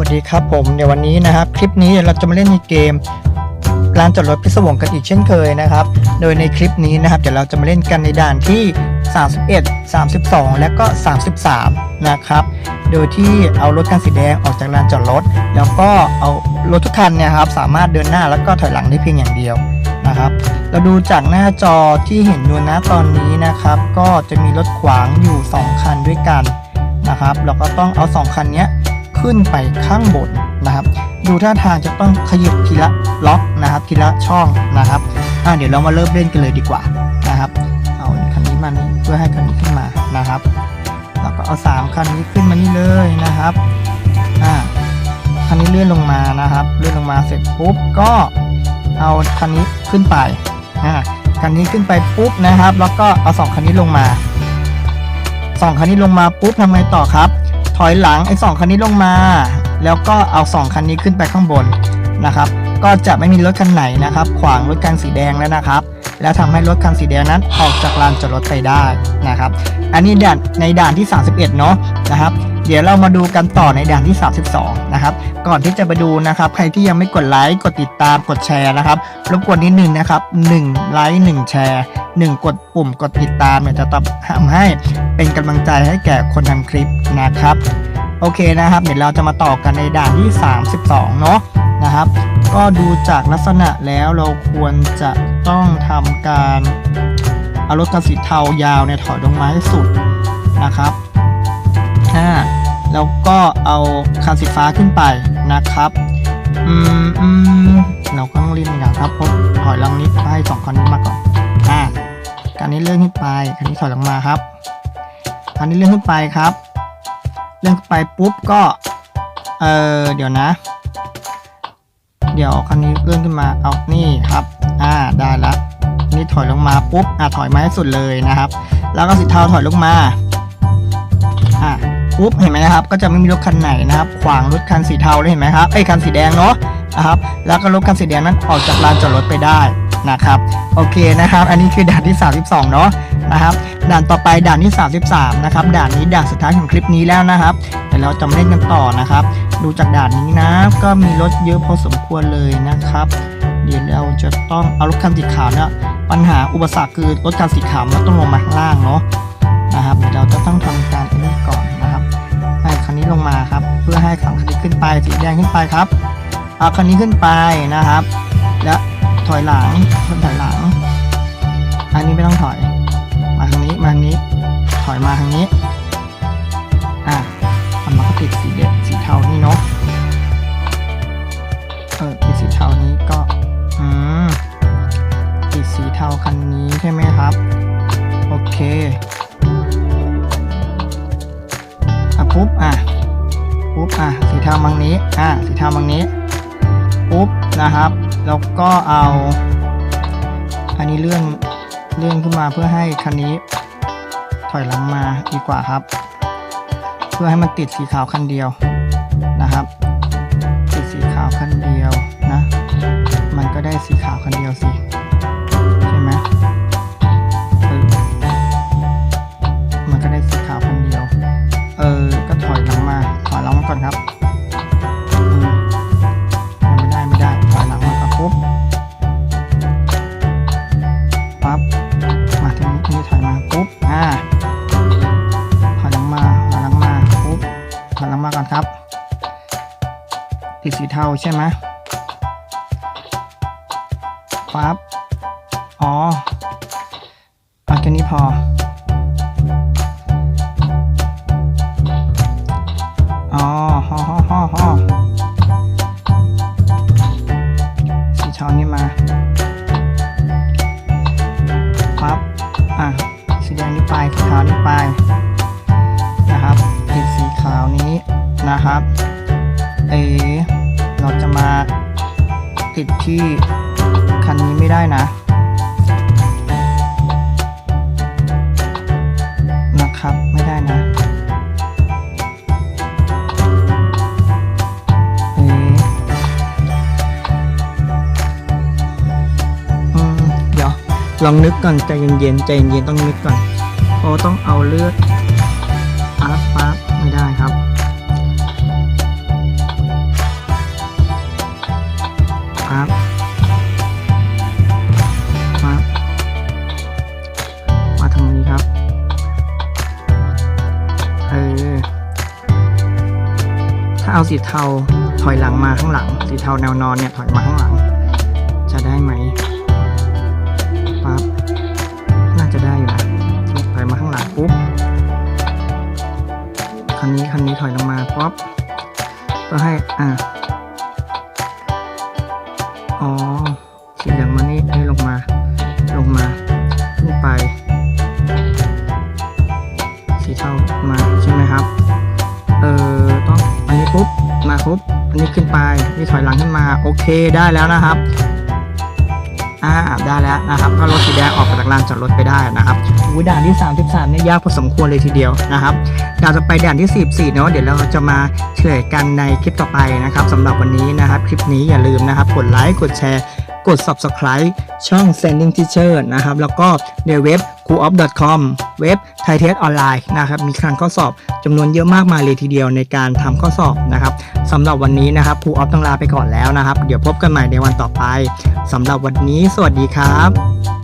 วัสดีครับผมเดี๋ยววันนี้นะครับ คลิปนี้เราจะมาเล่นในเกมลานจอดรถพิศวงกันอีกเช่นเคยนะครับ โดยในคลิปนี้นะครับเดี๋ยวเราจะมาเล่นกันในด่านที่ 31 32 และก็ 33 นะครับ โดยที่เอารถคันสีแดงออกจากลานจอดรถ แล้วก็เอารถทุกคันเนี่ยครับสามารถเดินหน้าแล้วก็ถอยหลังได้เพียงอย่างเดียวนะครับ เราดูจากหน้าจอที่เห็นอยู่นะตอนนี้นะครับ ก็จะมีรถขวางอยู่ 2 คันด้วยกันนะครับ เราก็ต้องเอา 2 คันเนี้ย ขึ้นไปข้างบนนะครับ ดูท่าทางจะต้องขยับทีละล็อกนะครับทีละช่องนะครับอะเดี๋ยวเรามาเริ่มเล่นกันเลยดีกว่านะครับเอาคันนี้มานี่เพื่อให้คันนี้ขึ้นมานะครับแล้วก็เอา3คันนี้ขึ้นมานี่เลยนะครับอ่าคันนี้เลื่อนลงมานะครับ เลื่อนลงมาเสร็จปุ๊บก็เอาคันนี้ขึ้นไปอ่าคันนี้ขึ้นไปปุ๊บนะครับ แล้วก็เอาสองคันนี้ลงมาสองคันนี้ลงมาปุ๊บทำไงต่อครับ ถอยหลังไอ้สองคันนี้ลงมา แล้วก็เอาสองคันนี้ขึ้นไปข้างบนนะครับ ก็จะไม่มีรถคันไหนนะครับ ขวางรถคันสีแดงแล้วนะครับ แล้วทำให้รถคันสีแดงนั้นออกจากลานจอดรถไปได้นะครับ อันนี้ด่านในด่านที่ 31 เนาะนะครับเดี๋ยวเรามาดูกันต่อในด่านที่ 32 นะครับ ก่อนที่จะไปดูนะครับ ใครที่ยังไม่กดไลค์ กดติดตาม กดแชร์นะครับ รบกวนนิดนึงนะครับ1ไลค์1แชร์1กดปุ่ม กดติดตามเนี่ยจะทำให้เป็นกำลังใจให้แก่คนทำคลิปนะครับ โอเคนะครับ เดี๋ยวเราจะมาต่อกันในด่านที่ 32 เนาะ นะครับ ก็ดูจากลักษณะแล้วเราควรจะต้องทำการเอารถคันสีเทายาวเนี่ยถอยลงมาให้สุดนะครับอ่าแล้วก็เอาคันสีฟ้าขึ้นไปนะครับอืมอืมเราก็ต้องรีบอย่างครับเพราะถอยลังนี้ให้สองคันนี้มาก่อนอ่าการนี้เลื่อนขึ้นไปคันนี้ถอยลังมาครับคันนี้เลื่อนขึ้นไปครับ เลื่อนขึ้นไปปุ๊บก็ เออเดี๋ยวนะ เดี๋ยวคันนี้เลื่อนขึ้นมาเอานี่ครับ อ่าได้ละนี่ถอยลงมาปุ๊บอ่าถอยมาให้สุดเลยนะครับ แล้วก็สีเทาถอยลงมาอ่าปุ๊บเห็นไหมนะครับ ก็จะไม่มีรถคันไหนนะครับ ขวางรถคันสีเทาเลยเห็นไหมครับไอ้คันสีแดงเนาะนะครับแล้วก็รถคันสีแดงนั้นออกจากลานจอดรถไปได้ นะครับโอเคนะครับ อันนี้คือด่านที่ 32 เนาะนะครับ ด่านต่อไปด่านที่ 33 นะครับ ด่านนี้ด่านสุดท้ายของคลิปนี้แล้วนะครับเดี๋ยวเราจะมาเล่นกันต่อนะครับ ดูจากด่านนี้นะก็มีรถเยอะพอสมควรเลยนะครับ เดี๋ยวเราจะต้องเอารถคันสีขาวเนี่ยปัญหาอุปสรรคคือรถคันสีขาวมันต้องลงมาข้างล่างเนาะนะครับเดี๋ยวเราจะต้องทำการนี้ก่อนนะครับให้คันนี้ลงมาครับ เพื่อให้ขังคันนี้ขึ้นไปสีแดงขึ้นไปครับเอาคันนี้ขึ้นไปนะครับ ถอยหลังขึ้นถอยหลัง อันนี้ไม่ต้องถอย มาทางนี้ มาทางนี้ ถอยมาทางนี้ อะมันมาก็ติดสีเด็ดสีเทานี่เนาะ เออติดสีเทานี้ก็ อืม ติดสีเทาคันนี้ใช่ไหมครับ โอเค อะปุ๊บ อะปุ๊บ อะ สีเทามังนี้ อะ สีเทามังนี้ ปุ๊บนะครับ แล้วก็เอา อันนี้เลื่อนเลื่อนขึ้นมาเพื่อให้คันนี้ ถอยหลังมาดีกว่าครับ เพื่อให้มันติดสีขาวคันเดียวนะครับ ติดสีขาวคันเดียวนะ มันก็ได้สีขาวคันเดียวสิ ใช่ไหมปั๊บอ๋อเอาแค่นี้พอ อ๋อฮ่อฮ่อฮ่อฮ่อสีเทานี่มาปั๊บอะ สีแดงนี่ไป สีขาวนี่ไปนะครับติดสีขาวนี้นะครับ เออ เราจะมาติดที่คันนี้ไม่ได้นะนะครับไม่ได้นะเออเดี๋ยวลองนึกก่อนใจเย็นๆใจเย็นๆต้องนึกก่อนเพราะต้องเอาเลือดาเอาสีเทาถอยหลังมาข้างหลัง สีเทาแนวนอนเนี่ยถอยมาข้างหลัง จะได้ไหมปั๊บน่าจะได้อยู่นะถอยมาข้างหลังปุ๊บคันนี้คันนี้ถอยลงมาป๊อปก็ให้อ่าอ๋อสีเหลืองมานี่ให้ลงมา ลงมาขึ้นไป สีเทามาใช่ไหมครับ ปุ๊บมาปุ๊บอันนี้ขึ้นไปนี่ถอยหลังขึ้นมาโอเคได้แล้วนะครับอ่าได้แล้วนะครับก็รถสีแดงออกจากลานจอดรถไปได้นะครับอู้ด่านที่ 33เนี่ยยากพอสมควรเลยทีเดียวนะครับด่านจะไปด่านที่ 44เนาะเดี๋ยวเราจะมาเฉลยกันในคลิปต่อไปนะครับสำหรับวันนี้นะครับคลิปนี้อย่าลืมนะครับกดไลค์กดแชร์ กด subscribe ช่อง Sending Teacher นะครับแล้วก็ในเว็บ o o p c o m เว็บไทยเทสออนไลน์นะครับมีครั้งข้อสอบจำนวนเยอะมากมายเลยทีเดียวในการทำข้อสอบนะครับสำหรับวันนี้นะครับครูออฟต้องลาไปก่อนแล้วนะครับ เดี๋ยวพบกันใหม่ในวันต่อไปสำหรับวันนี้ สวัสดีครับ